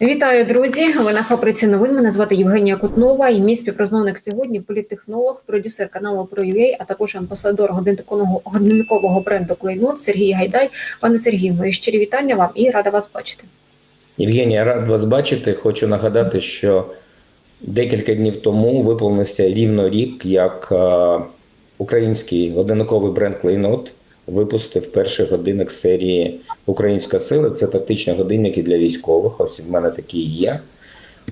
Вітаю, друзі! Ви на фабриці новин. Мене звати Євгенія Кутнова і мій співрозмовник сьогодні політтехнолог, продюсер каналу ProUA, а також амбасадор годинникового бренду Клейнот Сергій Гайдай. Пане Сергію, мої щирі вітання вам і рада вас бачити. Євгенія, рад вас бачити. Хочу нагадати, що декілька днів тому виповнився рівно рік, як е, український годинниковий бренд Клейнот випустив перший годинник серії Українська сила. Це тактичні годинники для військових. Ось в мене такі є.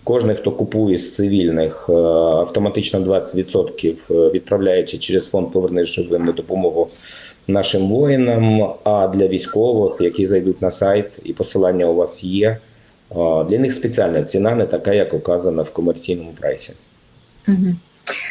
Кожен, хто купує з цивільних, е, автоматично 20% відправляючи через фонд Повернись живим на допомогу нашим воїнам. А для військових, які зайдуть на сайт, і посилання у вас є. Для них спеціальна ціна, не така, як указана в комерційному прайсі. Угу.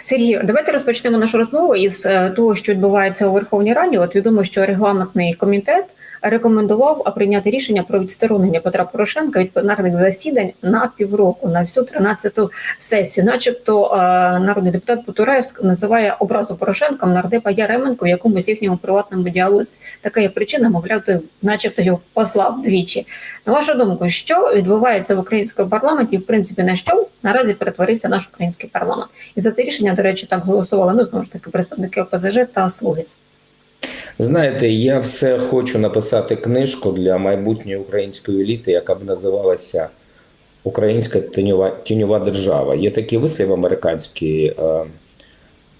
Сергію, давайте розпочнемо нашу розмову із е, того, що відбувається у Верховній Раді. От відомо, що регламентний комітет рекомендував прийняти рішення про відсторонення Петра Порошенка від пленарних засідань на півроку на всю 13-ту сесію. Начебто е, народний депутат Потураєв називає образу Порошенком нардепа Яременко в якомусь їхньому приватному діалозі. Така є причина, мовляв, той, начебто його послав двічі. На вашу думку, що відбувається в українському парламенті? В принципі, на що наразі перетворився наш український парламент, і за це рішення, до речі, так голосували. Ну знову ж таки, представники ОПЗЖ та слуги. Знаєте, я все хочу написати книжку для майбутньої української еліти, яка б називалася Українська тіньова, тіньова держава. Є такий вислів американський е,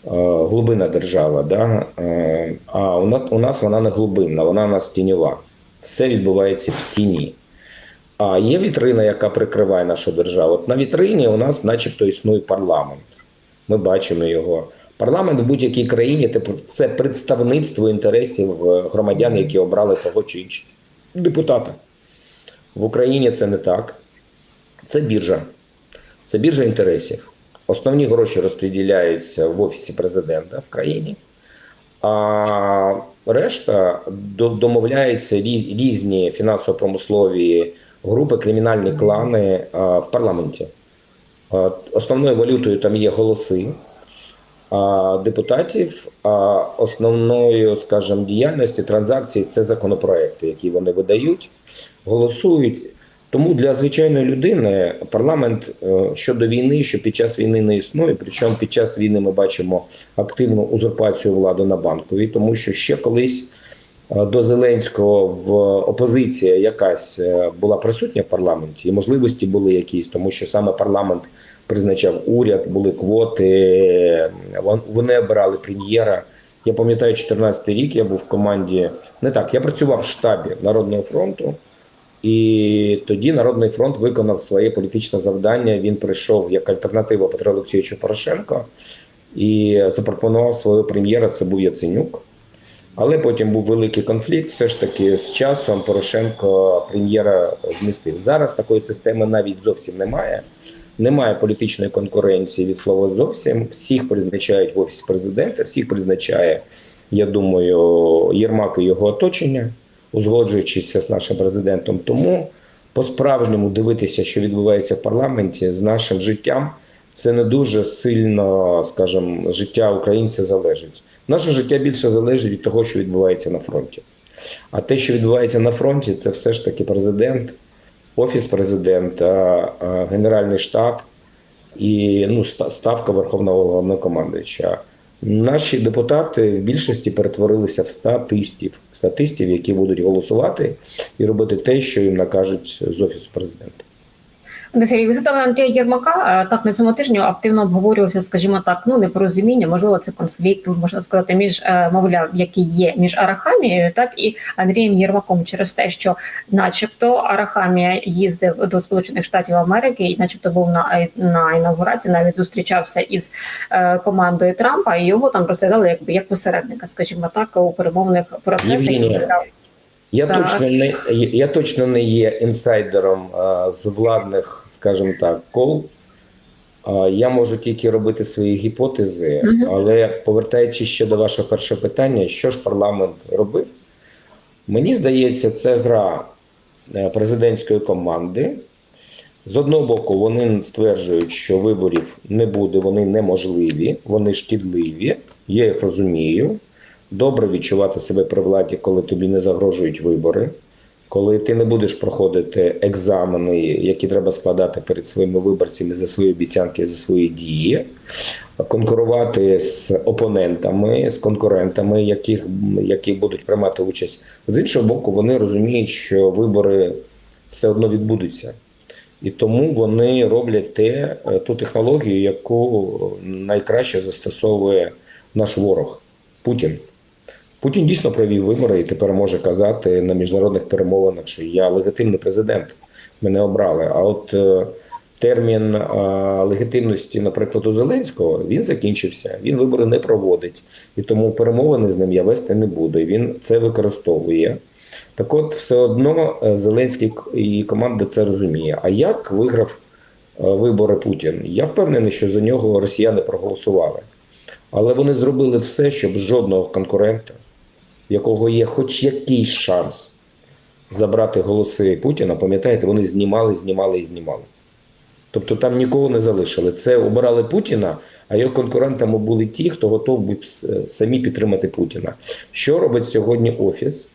е, держава. Да? Е, а у нас вона не глибинна, вона у нас тіньова. Все відбувається в тіні. А є вітрина, яка прикриває нашу державу. От на вітрині у нас, начебто, існує парламент. Ми бачимо його. Парламент в будь-якій країні це представництво інтересів е, громадян, які обрали того чи іншого депутата. В Україні це не так. Це біржа. Це біржа інтересів. Основні гроші розподіляються в офісі президента в країні, а решта домовляються різні фінансово-промислові групи, кримінальні клани в парламенті. Основною валютою там є голоси депутатів, а основною, скажімо, діяльності транзакцій це законопроекти, які вони видають, голосують. Тому для звичайної людини парламент щодо війни, що під час війни не існує. Причому під час війни ми бачимо активну узурпацію влади на банковій, тому що ще колись до Зеленського в опозиція якась була присутня в парламенті, і можливості були якісь, тому що саме парламент призначав уряд, були квоти. Вони обирали прем'єра. Я пам'ятаю, 14 рік я був в команді. Не так, я працював в штабі Народного фронту, і тоді Народний фронт виконав своє політичне завдання. Він прийшов як альтернатива Петру Олексійовичу Порошенко і запропонував свого прем'єра. Це був Яценюк. Але потім був великий конфлікт. Все ж таки, з часом Порошенко прем'єра змістив. Зараз такої системи навіть зовсім немає. Немає політичної конкуренції від слова зовсім. Всіх призначають в офісі президента, всіх призначає, я думаю, Єрмак і його оточення, узгоджуючися з нашим президентом. Тому по-справжньому дивитися, що відбувається в парламенті з нашим життям. Це не дуже сильно, скажімо, життя українця залежить. Наше життя більше залежить від того, що відбувається на фронті. А те, що відбувається на фронті, це все ж таки президент, офіс президента, Генеральний штаб і ну, ставка Верховного головнокомандуюча. Наші депутати в більшості перетворилися в статистів, статистів, які будуть голосувати і робити те, що їм накажуть з офісу президента. Ви задали Андрія Єрмака. Так на цьому тижні активно обговорювався, скажімо так, ну непорозуміння, можливо, це конфлікт, можна сказати, між мовляв, який є між Арахамією, так і Андрієм Єрмаком, через те, що, начебто, Арахамія їздив до Сполучених Штатів Америки, і, начебто, був на на інаугурації, навіть зустрічався із е, командою Трампа, і його там розглядали якби як посередника, скажімо так, у перемовних процесах. Я так. точно не я точно не є інсайдером а, з владних, скажімо так, кол. А, я можу тільки робити свої гіпотези, угу. але повертаючись ще до вашого першого питання, що ж парламент робив? Мені здається, це гра е, президентської команди. З одного боку, вони стверджують, що виборів не буде, вони неможливі, вони шкідливі. Я їх розумію добре відчувати себе при владі, коли тобі не загрожують вибори. коли ти не будеш проходити екзамени, які треба складати перед своїми виборцями за свої обіцянки, за свої дії, конкурувати з опонентами, з конкурентами, яких, які будуть приймати участь. З іншого боку, вони розуміють, що вибори все одно відбудуться. І тому вони роблять те, е, ту технологію, яку найкраще застосовує наш ворог Путін. Путін дійсно провів вибори і тепер може казати на міжнародних перемовинах, що я легітимний президент, мене обрали. А от е, термін е, легітимності, наприклад, у Зеленського, він закінчився. Він вибори не проводить, і тому перемовини з ним я вести не буду. І він це використовує. Так от, все одно е, Зеленський і команда це розуміє. А як виграв вибори Путін? Я впевнений, що за нього росіяни проголосували. Але вони зробили все, щоб жодного конкурента, в якого є хоч якийсь шанс забрати голоси Путіна, пам'ятаєте, вони знімали, знімали і знімали. Тобто там нікого не залишили. Це обирали Путіна, а його конкурентами були ті, хто готов був самі підтримати Путіна. Що робить сьогодні Офіс?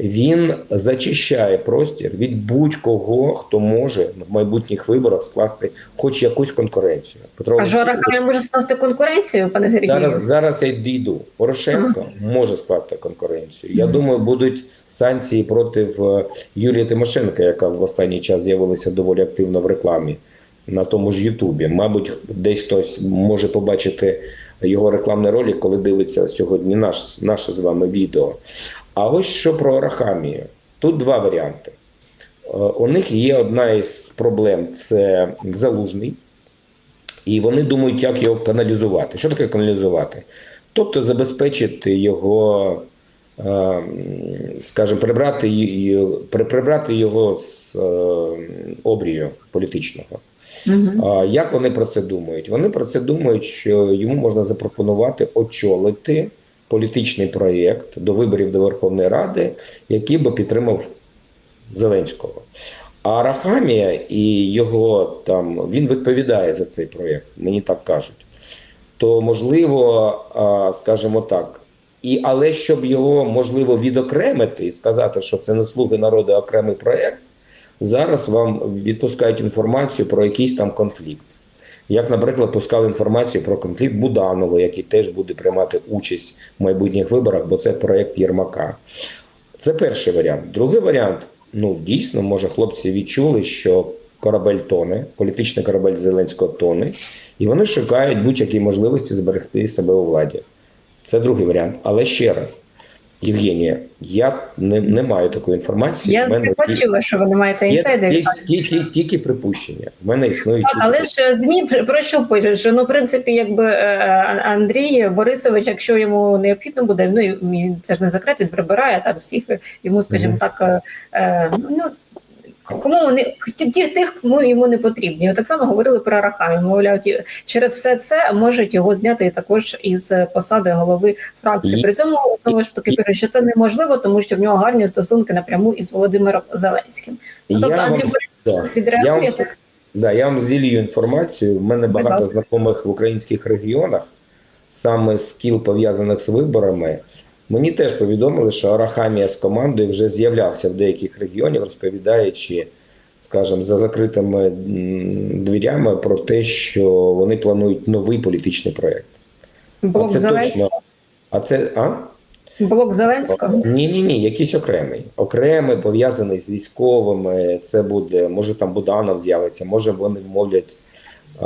Він зачищає простір від будь-кого, хто може в майбутніх виборах скласти хоч якусь конкуренцію. Петро А Жора може скласти конкуренцію, пане Сергію? Зараз, зараз я дійду. Порошенко може скласти конкуренцію. Я Мгм. думаю, будуть санкції проти е, Юлії Тимошенко, яка в останній час з'явилася доволі активно в рекламі на тому ж Ютубі. Мабуть, десь хтось може побачити його рекламний ролик, коли дивиться сьогодні наш, наше з вами відео. А ось що про Арахамію. Тут два варіанти. Е, У них є одна із проблем це залужний. І вони думають, як його каналізувати. Що таке каналізувати? Тобто забезпечити його, е, скажімо, прибрати, прибрати його з е, обрію політичного. А як вони про це думають? Вони про це думають, що йому можна запропонувати очолити політичний проєкт до виборів до Верховної Ради, який би підтримав Зеленського. А Рахамія і його там він відповідає за цей проєкт, мені так кажуть. То можливо, скажімо так. І, але щоб його можливо відокремити і сказати, що це не слуги народу, окремий проєкт, зараз вам відпускають інформацію про якийсь там конфлікт. Як, наприклад, пускали інформацію про конфлікт Буданова, який теж буде приймати участь в майбутніх виборах, бо це проєкт Єрмака. Це перший варіант. Другий варіант: ну дійсно, може, хлопці відчули, що корабель тоне, політичний корабель Зеленського тоне, і вони шукають будь-які можливості зберегти себе у владі. Це другий варіант. Але ще раз, Євгенія, я не, не маю такої інформації. Я мене почула, що ви не маєте інсайдерів. ті- ті- ті- тільки припущення. В мене існують Так, тільки але ж е, змі про- що пишуть? Що ну, в принципі, якби е, Андрій Борисович, якщо йому необхідно буде, ну це ж не закрити, він прибирає там всіх йому, скажімо Мгм. так, е, е, ну. Кому вони ті, тих, кому йому не потрібні. От Так само говорили про Арахамі. Мовляв, ті, через все це можуть його зняти також із посади голови фракції. При цьому знову ж таки кажуть, що це неможливо, тому що в нього гарні стосунки напряму із Володимиром Зеленським. Ну, тобто я вам, да, я вам, да, я вам зілію інформацію. В мене багато знайомих в українських регіонах, саме з кіл пов'язаних з виборами. Мені теж повідомили, що Арахамія з командою вже з'являвся в деяких регіонах, розповідаючи, скажімо, за закритими дверями про те, що вони планують новий політичний проєкт. Блок а це Зеленського. точно. А це а? Блок Зеленського. Ні, ні, ні, якийсь окремий. Окремий, пов'язаний з військовими. Це буде, може там Буданов з'явиться, може вони вмовлять а,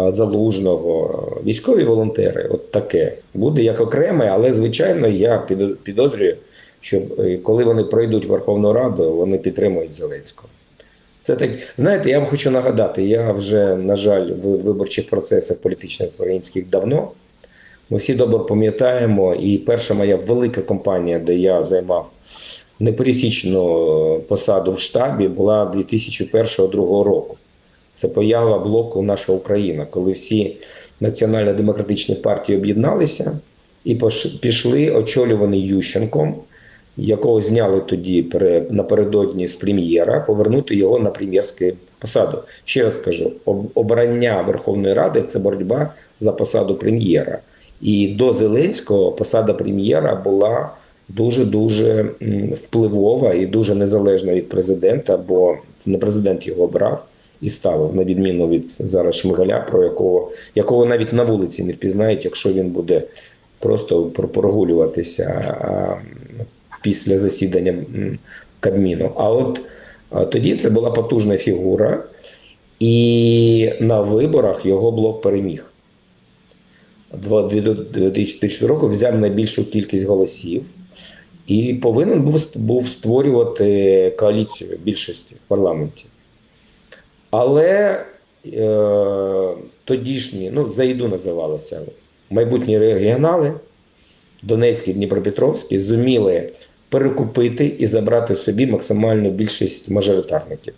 залужного. Військові волонтери, от таке. Буде як окреме, але звичайно, я підозрюю, що е, коли вони пройдуть Верховну Раду, вони підтримують Зеленського. Це так, знаєте, я вам хочу нагадати, я вже, на жаль, в виборчих процесах політичних українських давно. Ми всі добре пам'ятаємо, і перша моя велика кампанія, де я займав непересічну посаду в штабі, була 2001-2002 року. Це поява блоку Наша Україна, коли всі національно-демократичні партії об'єдналися і пішли очолювані Ющенком, якого зняли тоді напередодні з прем'єра, повернути його на прем'єрську посаду. Ще раз кажу: обрання Верховної Ради це боротьба за посаду прем'єра. І до Зеленського посада прем'єра була дуже дуже впливова і дуже незалежна від президента, бо не президент його обрав і ставив, на відміну від зараз Шмигаля, про якого якого навіть на вулиці не впізнають, якщо він буде просто про- прогулюватися після засідання Кабміну. А от тоді це була потужна фігура, і на виборах його блок переміг. Два- дві- 2004 року взяв найбільшу кількість голосів і повинен був, був створювати коаліцію більшості в парламенті. Але е, тодішні, ну, ЗАІДу називалося, майбутні регіонали, Донецький, Дніпропетровський, зуміли перекупити і забрати собі максимальну більшість мажоритарників.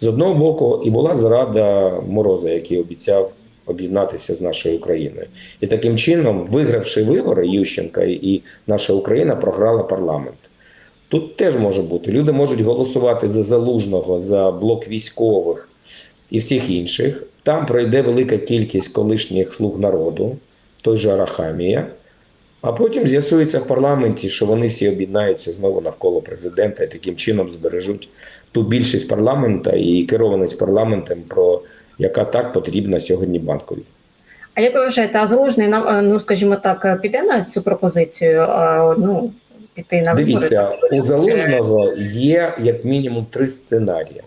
З одного боку, і була зрада Мороза, який обіцяв об'єднатися з нашою Україною. І таким чином, вигравши вибори Ющенка і наша Україна програла парламент. Тут теж може бути. Люди можуть голосувати за залужного, за блок військових і всіх інших. Там пройде велика кількість колишніх слуг народу, той же Арахамія. А потім з'ясується в парламенті, що вони всі об'єднаються знову навколо президента і таким чином збережуть ту більшість парламента і керованість парламентом, про яка так потрібна сьогодні банкові. А як ви вважаєте, а залужний ну скажімо так, піде на цю пропозицію? Ну піти на вибори? Дивіться, у залужного є як мінімум три сценарії.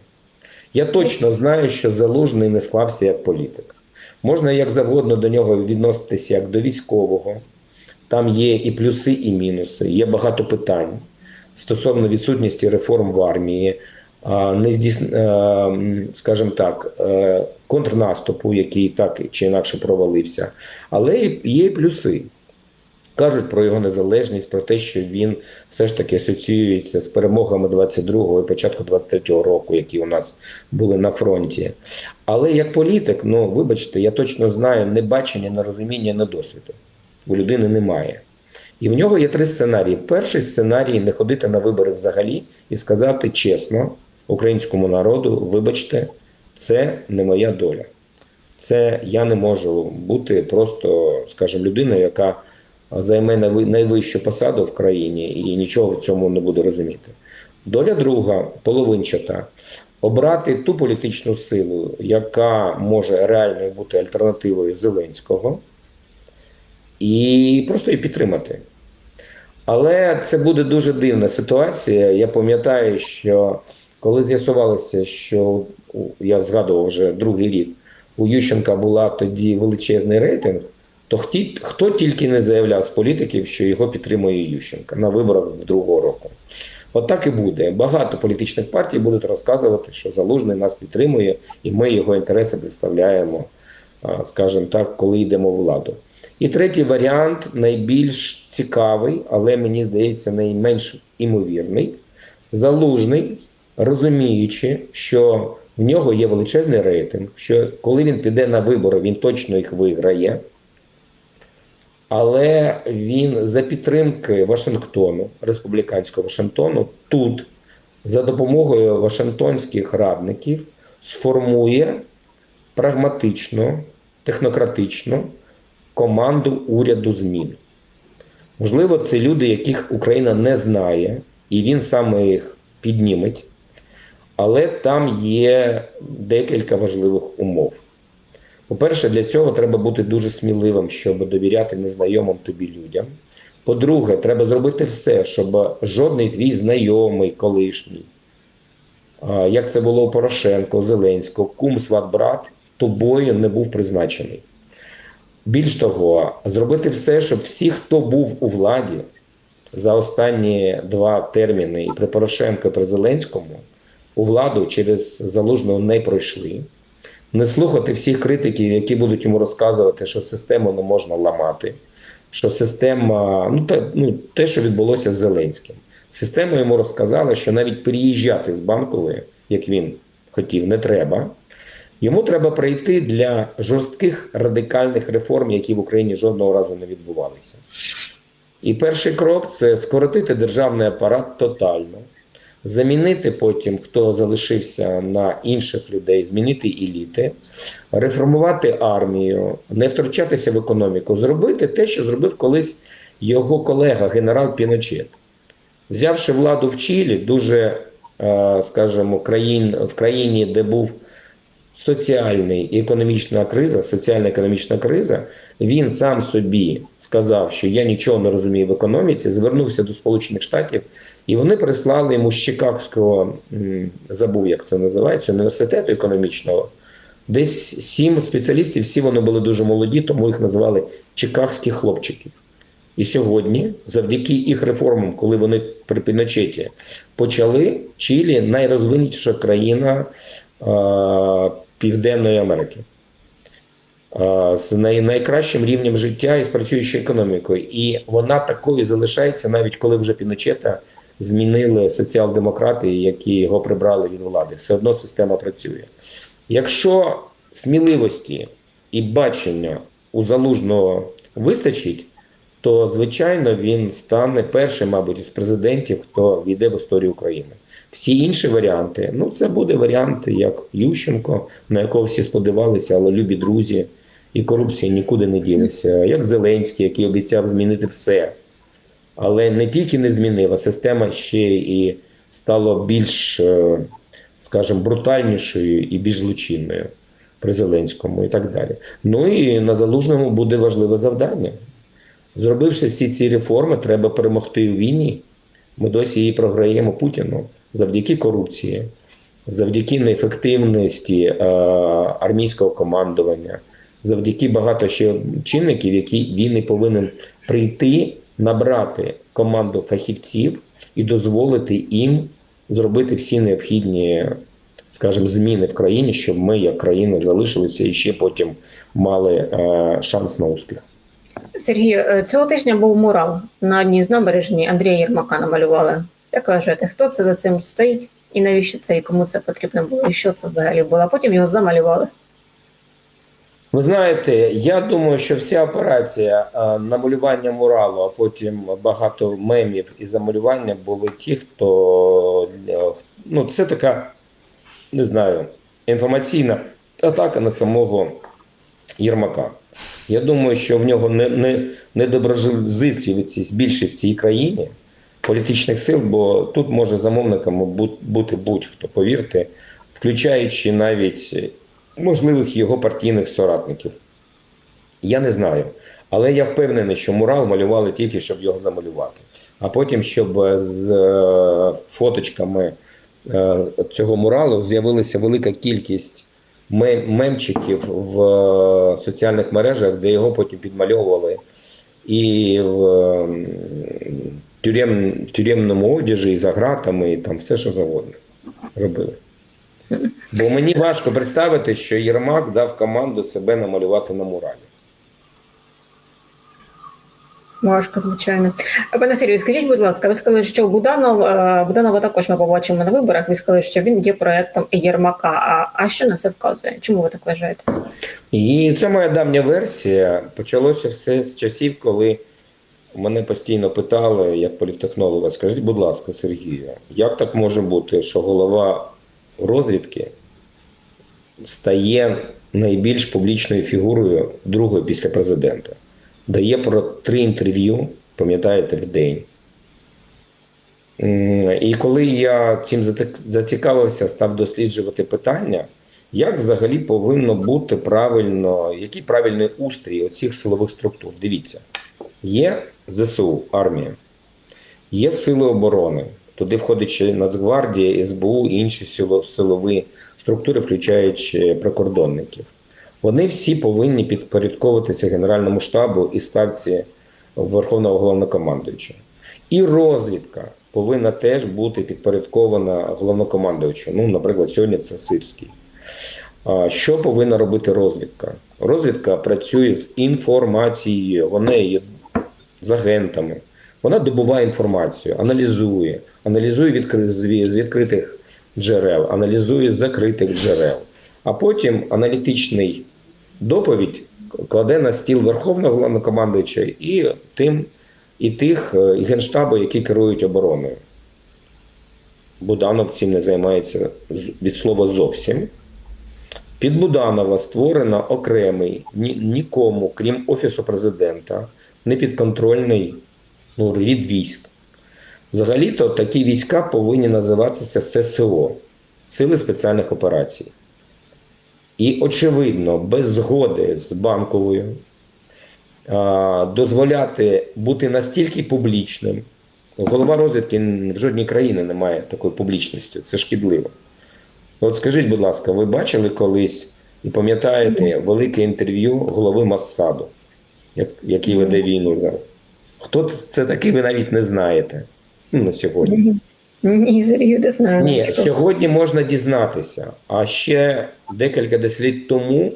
Я точно знаю, що залужний не склався як політик. Можна як завгодно до нього відноситися як до військового. Там є і плюси, і мінуси. Є багато питань стосовно відсутності реформ в армії, не здійс... скажімо так, е, контрнаступу, який так чи інакше провалився. Але є і плюси. Кажуть про його незалежність, про те, що він все ж таки асоціюється з перемогами 22-го і початку 23-го року, які у нас були на фронті. Але як політик, ну вибачте, я точно знаю не бачення, не розуміння, не досвіду. У людини немає. І в нього є три сценарії. Перший сценарій не ходити на вибори взагалі і сказати чесно українському народу: вибачте, це не моя доля. Це я не можу бути просто, скажімо, людиною, яка займе найви- найвищу посаду в країні і нічого в цьому не буде розуміти. Доля друга, половинчата, обрати ту політичну силу, яка може реально бути альтернативою Зеленського, і просто її підтримати. Але це буде дуже дивна ситуація. Я пам'ятаю, що коли з'ясувалося, що я згадував вже другий рік, у Ющенка була тоді величезний рейтинг, то хто, хто тільки не заявляв з політиків, що його підтримує Ющенка на виборах другого року. От так і буде. Багато політичних партій будуть розказувати, що Залужний нас підтримує, і ми його інтереси представляємо, скажімо так, коли йдемо в владу. І третій варіант найбільш цікавий, але мені здається, найменш імовірний. Залужний, розуміючи, що в нього є величезний рейтинг, що коли він піде на вибори, він точно їх виграє. Але він за підтримки Вашингтону, республіканського Вашингтону, тут за допомогою Вашингтонських радників сформує прагматичну, технократичну команду уряду змін. Можливо, це люди, яких Україна не знає, і він саме їх підніметь. Але там є декілька важливих умов. По-перше, для цього треба бути дуже сміливим, щоб довіряти незнайомим тобі людям. По-друге, треба зробити все, щоб жодний твій знайомий, колишній, як це було у Порошенко, Зеленського, кум, сват, брат, тобою не був призначений. Більш того, зробити все, щоб всі, хто був у владі за останні два терміни, і при Порошенко, і при Зеленському, у владу через залужного не пройшли. Не слухати всіх критиків, які будуть йому розказувати, що систему не можна ламати, що система, ну те, ну, те, що відбулося з Зеленським. Система йому розказала, що навіть переїжджати з банкової, як він хотів, не треба. Йому треба прийти для жорстких радикальних реформ, які в Україні жодного разу не відбувалися. І перший крок це скоротити державний апарат тотально, замінити потім, хто залишився на інших людей, змінити еліти, реформувати армію, не втручатися в економіку, зробити те, що зробив колись його колега, генерал Піночет. Взявши владу в Чилі, дуже, е, скажімо, країн, в країні, де був соціальний і економічна криза, соціально-економічна криза, він сам собі сказав, що я нічого не розумію в економіці, звернувся до Сполучених Штатів, і вони прислали йому з Чикагського, забув, як це називається, університету економічного. Десь сім спеціалістів, всі вони були дуже молоді, тому їх називали чикагські хлопчики. І сьогодні, завдяки їх реформам, коли вони при Піночеті почали, Чилі найрозвиненіша країна Південної Америки. З найкращим рівнем життя і з працюючою економікою. І вона такою залишається, навіть коли вже Піночета змінили соціал-демократи, які його прибрали від влади. Все одно система працює. Якщо сміливості і бачення у залужного вистачить, то звичайно він стане першим, мабуть, із президентів, хто війде в історію України. Всі інші варіанти, ну це буде варіант, як Ющенко, на якого всі сподівалися, але любі друзі, і корупція нікуди не ділиться. Як Зеленський, який обіцяв змінити все. Але не тільки не змінив, а система ще і стала більш, е, скажімо, брутальнішою і більш злочинною при Зеленському і так далі. Ну і на залужному буде важливе завдання. Зробивши всі ці реформи, треба перемогти у війні. Ми досі її програємо Путіну завдяки корупції, завдяки неефективності е, армійського командування, завдяки багато ще чинників, які він і повинен прийти, набрати команду фахівців і дозволити їм зробити всі необхідні, скажімо, зміни в країні, щоб ми, як країна, залишилися і ще потім мали е, шанс на успіх. Сергію, е, цього тижня був мурал на одній з набережні Андрія Єрмака намалювали. Як вважаєте, хто це за цим стоїть? І навіщо це і кому це потрібно було? І що це взагалі було? Потім його замалювали. Ви знаєте, я думаю, що вся операція е, намалювання муралу, а потім багато мемів і замалювання були ті, хто е, ну це така, не знаю, інформаційна атака на самого Єрмака. Я думаю, що в нього не, не, недоброжителівці більшість в цій країні політичних сил, бо тут може замовником бу- бути будь-хто, повірте, включаючи навіть можливих його партійних соратників. Я не знаю. Але я впевнений, що мурал малювали тільки, щоб його замалювати. А потім, щоб е, з е, фоточками е, цього муралу з'явилася велика кількість мемчиків в е, соціальних мережах, де його потім підмальовували і в тюрем, тюремному одязі, і за гратами, і там все, що завгодно робили. Бо мені важко представити, що Єрмак дав команду себе намалювати на муралі. Важко, звичайно. Пане Сергію, скажіть, будь ласка, ви сказали, що Буданов е, Буданова також ми побачимо на виборах. Ви сказали, що він є проектом Єрмака. А, а що на це вказує? Чому ви так вважаєте? І це моя давня версія. Почалося все з часів, коли мене постійно питали, як політтехнолога, скажіть, будь ласка, Сергію, як так може бути, що голова розвідки стає найбільш публічною фігурою другою після президента? Дає про три інтерв'ю, пам'ятаєте, в день. І коли я цим зацікавився, став досліджувати питання, як взагалі повинно бути правильно, який правильний устрій оцих силових структур? Дивіться, є ЗСУ, армія, є сили оборони. Туди входить ще Нацгвардія, СБУ інші сило- силові структури, включаючи прикордонників. Вони всі повинні підпорядковуватися Генеральному штабу і ставці Верховного головнокомандуючого. І розвідка повинна теж бути підпорядкована головнокомандуючому. Ну, наприклад, сьогодні це Сирський. Що повинна робити розвідка? Розвідка працює з інформацією, вона є з агентами. Вона добуває інформацію, аналізує, аналізує відкри... з відкритих джерел, аналізує з закритих джерел. А потім аналітичний доповідь кладе на стіл Верховного головнокомандуючого і тим, і тих е, і генштабу, які керують обороною. Буданов цим не займається від слова зовсім. Під Буданова створено окремий ні, нікому, крім Офісу президента, непідконтрольний ну, рід військ. Взагалі-то такі війська повинні називатися ССО Сили спеціальних операцій. І, очевидно, без згоди з банковою дозволяти бути настільки публічним. Голова розвідки в жодній країні не має такої публічності. Це шкідливо. От скажіть, будь ласка, ви бачили колись і пам'ятаєте велике інтерв'ю голови Массаду, як, який веде війну зараз? Хто це такий, ви навіть не знаєте ну, на сьогодні. Ні, Сергію, не знаю. Ні, сьогодні можна дізнатися. А ще декілька десятиліть тому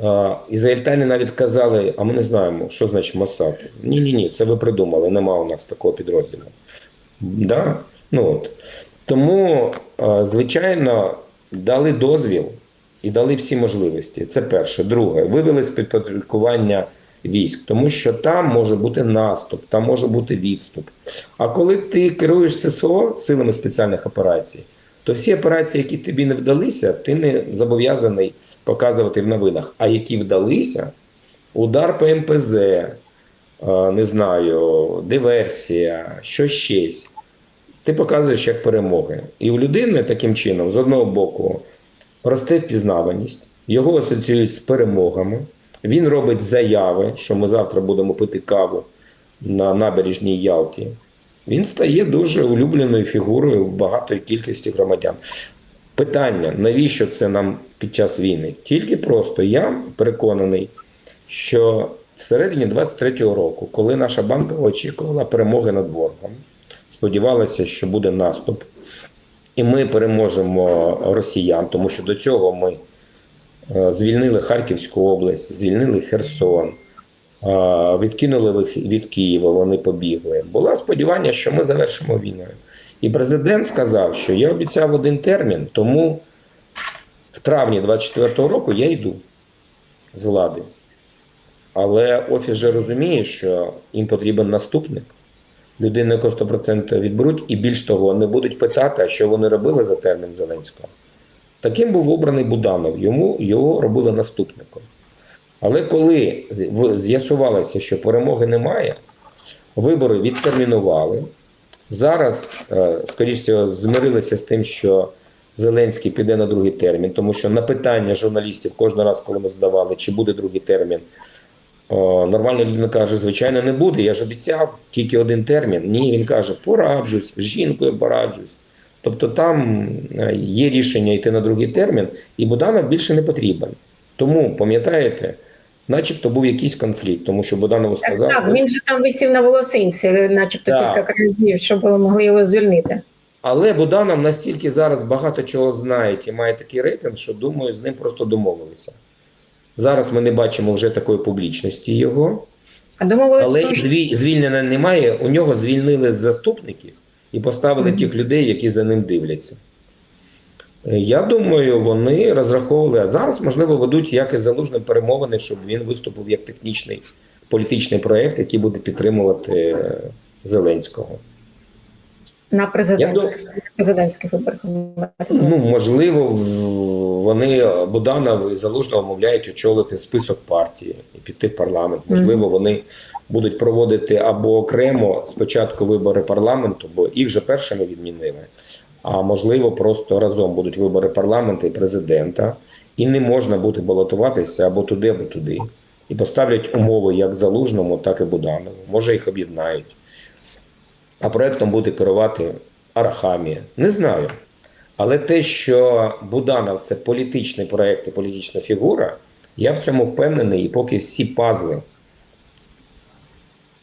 е, ізраїльтяни навіть казали, а ми не знаємо, що значить Моссад. Ні, ні, ні, це ви придумали, нема у нас такого підрозділу. Да? Ну, от. Тому, е, звичайно, дали дозвіл і дали всі можливості. Це перше. Друге, вивели з підпорядкування військ, тому що там може бути наступ, там може бути відступ. А коли ти керуєш ССО силами спеціальних операцій, то всі операції, які тобі не вдалися, ти не зобов'язаний показувати в новинах. А які вдалися, удар по МПЗ, е, не знаю, диверсія, що щось. Ти показуєш як перемоги. І у людини таким чином, з одного боку, росте впізнаваність, його асоціюють з перемогами. Він робить заяви, що ми завтра будемо пити каву на набережній Ялті. Він стає дуже улюбленою фігурою багатої кількості громадян. Питання, навіщо це нам під час війни? Тільки просто я переконаний, що всередині 23-го року, коли наша банка очікувала перемоги над ворогом, сподівалася, що буде наступ, і ми переможемо росіян, тому що до цього ми звільнили Харківську область, звільнили Херсон, е, відкинули від Києва, вони побігли. Було сподівання, що ми завершимо війною. І президент сказав, що я обіцяв один термін, тому в травні 24-го року я йду з влади. Але офіс же розуміє, що їм потрібен наступник. Людину, яку 100% відберуть, і більш того, не будуть питати, що вони робили за термін Зеленського. Таким був обраний Буданов, йому його робили наступником. Але коли з'ясувалося, що перемоги немає, вибори відтермінували. Зараз, е, скоріш всього, змирилися з тим, що Зеленський піде на другий термін, тому що на питання журналістів кожен раз, коли ми задавали, чи буде другий термін, нормальна людина каже, звичайно, не буде. Я ж обіцяв тільки один термін. Ні, він каже, пораджусь, з жінкою пораджусь. Тобто там е, є рішення йти на другий термін, і Буданов більше не потрібен. Тому, пам'ятаєте, начебто був якийсь конфлікт, тому що Буданову сказав. так, він же там висів на волосинці, начебто Так. кілька разів, щоб могли його звільнити. Але Буданов настільки зараз багато чого знає і має такий рейтинг, що думаю, з ним просто домовилися. Зараз ми не бачимо вже такої публічності його, А але звільнення немає. У нього звільнили з заступників і поставили тих людей, які за ним дивляться. Е, Я думаю, вони розраховували, а зараз, можливо, ведуть як і залужним перемовини, щоб він виступив як технічний політичний проєкт, який буде підтримувати е, Зеленського. На президентських, президентських виборах. Ну, можливо, вони Буданов і Залужного вмовляють очолити список партії і піти в парламент. Можливо, вони будуть проводити або окремо спочатку вибори парламенту, бо їх же першими відмінили. А можливо, просто разом будуть вибори парламенту і президента, і не можна буде балотуватися або туди, або туди. І поставлять умови як Залужному, так і Буданову. Може, їх об'єднають. А проектом буде керувати Арахамія. Не знаю. Але те, що Буданов це політичний проект і політична фігура, я в цьому впевнений, і поки всі пазли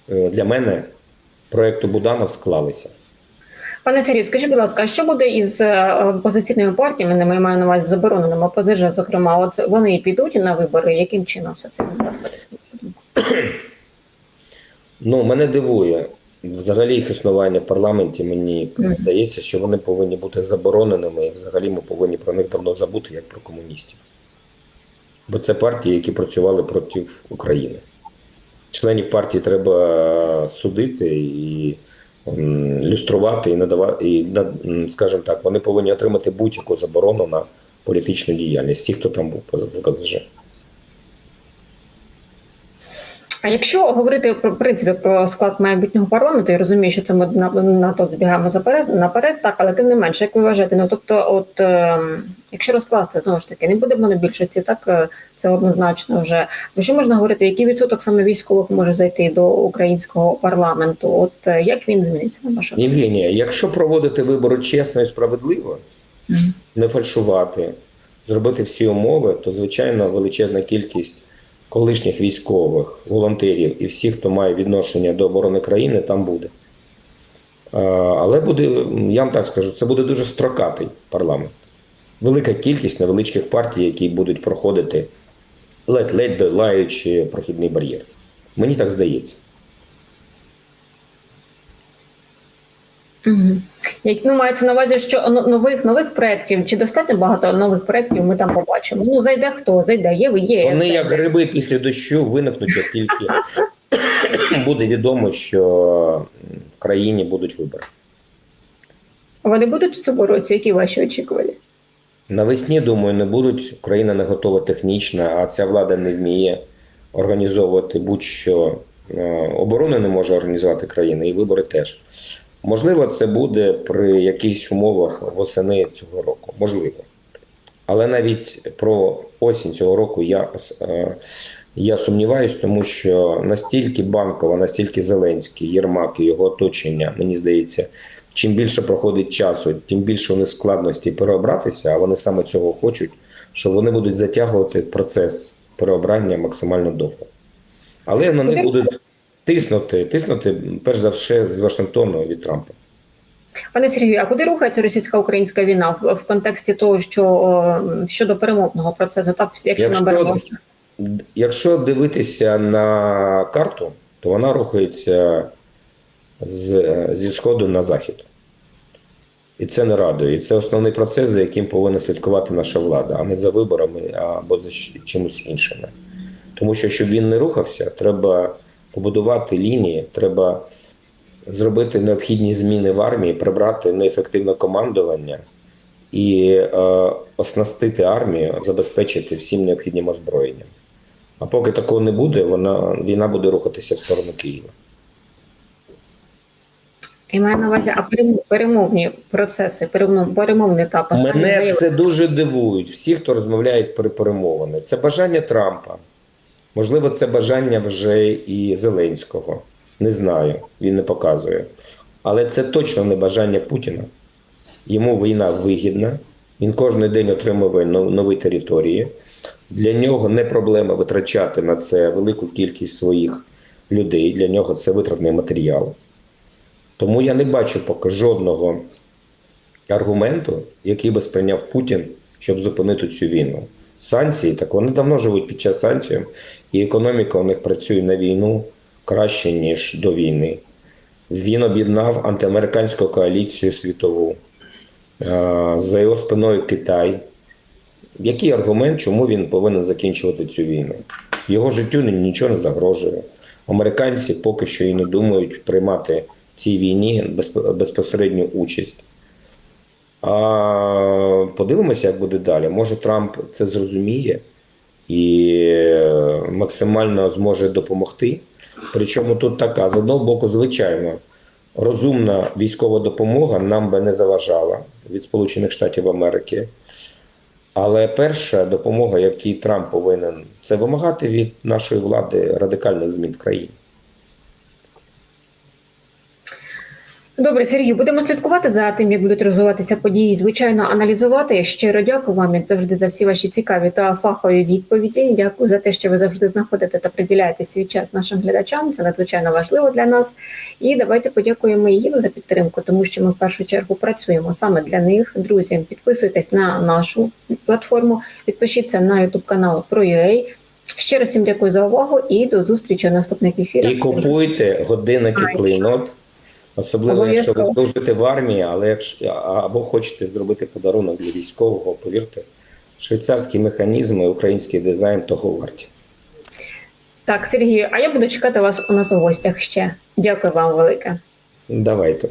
е, для мене проекту Буданов склалися. Пане Сергію, скажіть, будь ласка, а що буде із е, опозиційними партіями, не маю на увазі забороненими ОПЗЖ, зокрема, от вони підуть на вибори, яким чином все це? Ну, мене дивує взагалі їх існування в парламенті. Мені здається, що вони повинні бути забороненими, і взагалі ми повинні про них давно забути, як про комуністів. Бо це партії, які працювали проти України. Членів партії треба судити і люструвати, і надавати, і, скажімо так, вони повинні отримати будь-яку заборону на політичну діяльність, ті, хто там був в ОПЗЖ. А якщо говорити про в принципі про склад майбутнього парламенту, я розумію, що це ми на, на то збігаємо заперед наперед, так але тим не менше, як ви вважаєте, ну тобто, от е, якщо розкласти знову ж таки, не буде монобільшості, так е, це однозначно вже. Про що можна говорити? Який відсоток саме військових може зайти до українського парламенту? От е, як він зміниться на вашу? Євгенія, якщо проводити вибори чесно і справедливо, Мгм. не фальшувати, зробити всі умови, то звичайно величезна кількість колишніх військових, волонтерів і всіх, хто має відношення до оборони країни, там буде. Але буде, я вам так скажу, це буде дуже строкатий парламент. Велика кількість невеличких партій, які будуть проходити ледь-ледь долаючи прохідний бар'єр. Мені так здається. Угу. Як ну мається на увазі, що нових нових проєктів чи достатньо багато нових проєктів ми там побачимо. Ну зайде хто, зайде, є, є. Вони, як гриби після дощу, виникнуть, як тільки буде відомо, що в країні будуть вибори. Вони будуть в цьому році, які ваші очікування? Навесні, думаю, не будуть. Україна не готова технічно, а ця влада не вміє організовувати будь-що. Е, Оборону не може організувати країна, і вибори теж. Можливо, це буде при якихось умовах восени цього року. Можливо. Але навіть про осінь цього року я, е, я сумніваюсь, тому що настільки банкова, настільки Зеленський, Єрмак і його оточення, мені здається, чим більше проходить часу, тим більше вони складності переобратися, а вони саме цього хочуть, що вони будуть затягувати процес переобрання максимально довго. Але на них будуть тиснути, тиснути перш за все з Вашингтону від Трампа. Пане Сергію, а куди рухається російсько-українська війна в, в контексті того, що о, щодо перемовного процесу, так якщо, Якщо- наберемо Якщо дивитися на карту, то вона рухається з, зі сходу на захід. І це не радує. І це основний процес, за яким повинна слідкувати наша влада, а не за виборами або за чимось іншим. Тому що, щоб він не рухався, треба побудувати лінії, треба зробити необхідні зміни в армії, прибрати неефективне командування і е, оснастити армію, забезпечити всім необхідним озброєнням. А поки такого не буде, вона війна буде рухатися в сторону Києва. і маю на увазі, а перемовні процеси, перемов- перемовний етап Мене це дуже дивують. Всі, хто розмовляють про перемовини. Це бажання Трампа. Можливо, це бажання вже і Зеленського. Не знаю, він не показує. Але це точно не бажання Путіна. Йому війна вигідна. Він кожен день отримує нові території. Для нього не проблема витрачати на це велику кількість своїх людей. Для нього це витратний матеріал. Тому я не бачу поки жодного аргументу, який би сприйняв Путін, щоб зупинити цю війну. Санкції, так вони давно живуть під час санкцій, і економіка у них працює на війну краще, ніж до війни. Він об'єднав антиамериканську коаліцію світову. Е, За його спиною Китай. Який аргумент, чому він повинен закінчувати цю війну? Його життю нічого не загрожує. Американці поки що і не думають приймати в цій війні безпосередню участь. А подивимося, як буде далі. Може, Трамп це зрозуміє і е, максимально зможе допомогти. Причому тут така: з одного боку, звичайно, розумна військова допомога нам би не заважала від Сполучених Штатів Америки. Але перша допомога, яку Трамп повинен, це вимагати від нашої влади радикальних змін в країні. Добре, Сергій, будемо слідкувати за тим, як будуть розвиватися події. Звичайно, аналізувати. Щиро дякую вам як завжди за всі ваші цікаві та фахові відповіді. Дякую за те, що ви завжди знаходите та приділяєте свій час нашим глядачам. Це надзвичайно важливо для нас. І давайте подякуємо їм за підтримку, тому що ми в першу чергу працюємо саме для них. Друзі, підписуйтесь на нашу платформу, підпишіться на YouTube канал ProUA. Ще раз всім дякую за увагу і до зустрічі у наступних ефірах. І купуйте годинники Ай. Особливо якщо ви служите в армії, але якщо або хочете зробити подарунок для військового, повірте, швейцарські механізми, український дизайн того варті. Так, Сергію, а я буду чекати вас у нас у гостях ще. Дякую вам велике. Давайте.